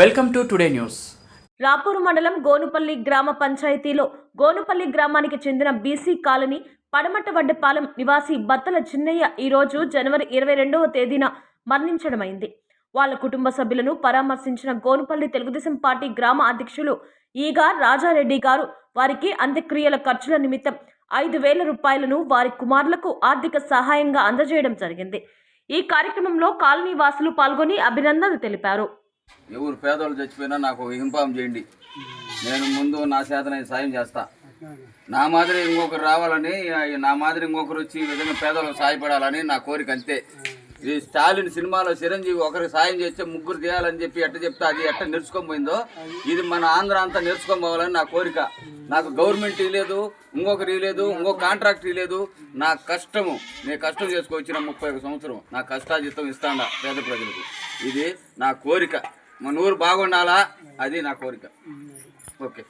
Welcome to today news. Rapur మండలం గోనుపల్లి గ్రామ పంచాయతీలో గోనుపల్లి గ్రామానికి చెందిన బీసీ కాలనీ పడమట్టవడ్డపాలెం నివాసి బత్తల చిన్నయ్య ఈరోజు జనవరి ఇరవై రెండవ తేదీన మరణించడమైంది. వాళ్ళ కుటుంబ సభ్యులను పరామర్శించిన గోనుపల్లి తెలుగుదేశం పార్టీ గ్రామ అధ్యక్షులు ఈగా రాజారెడ్డి గారు వారికి అంత్యక్రియల ఖర్చుల నిమిత్తం ఐదు వేల రూపాయలను వారి కుమారులకు ఆర్థిక సహాయంగా అందజేయడం జరిగింది. ఈ కార్యక్రమంలో కాలనీ వాసులు పాల్గొని అభినందనలు తెలిపారు. ఎవరు పేదవాళ్ళు చచ్చిపోయినా నాకు ఒక ఇన్ఫామ్ చేయండి. నేను ముందు నా చేతనైన సాయం చేస్తా. నా మాదిరి ఇంకొకరు రావాలని నా మాదిరి ఇంకొకరు వచ్చి ఈ విధంగా పేదవాళ్ళకి సాయపడాలని నా కోరిక అంతే. ఈ స్టాలిన్ సినిమాలో చిరంజీవి ఒకరికి సాయం చేస్తే ముగ్గురు చేయాలని చెప్పి ఎట్ట చెప్తే అది ఎట్ట నేర్చుకోబోయిందో ఇది మన ఆంధ్ర అంతా నేర్చుకోబోవాలని పోవాలని నా కోరిక. నాకు గవర్నమెంట్ ఇవ్వలేదు ఇంకొకరు ఇవ్వలేదు ఇంకో కాంట్రాక్ట్ ఇవ్వలేదు నా కష్టము నేను కష్టం చేసుకొచ్చిన ముప్పై ఒక సంవత్సరం నా కష్టాజితం ఇస్తాడా పేద ప్రజలకు. ఇది నా కోరిక. మన ఊరు బాగుండాలా? అది నా కోరిక. ఓకే.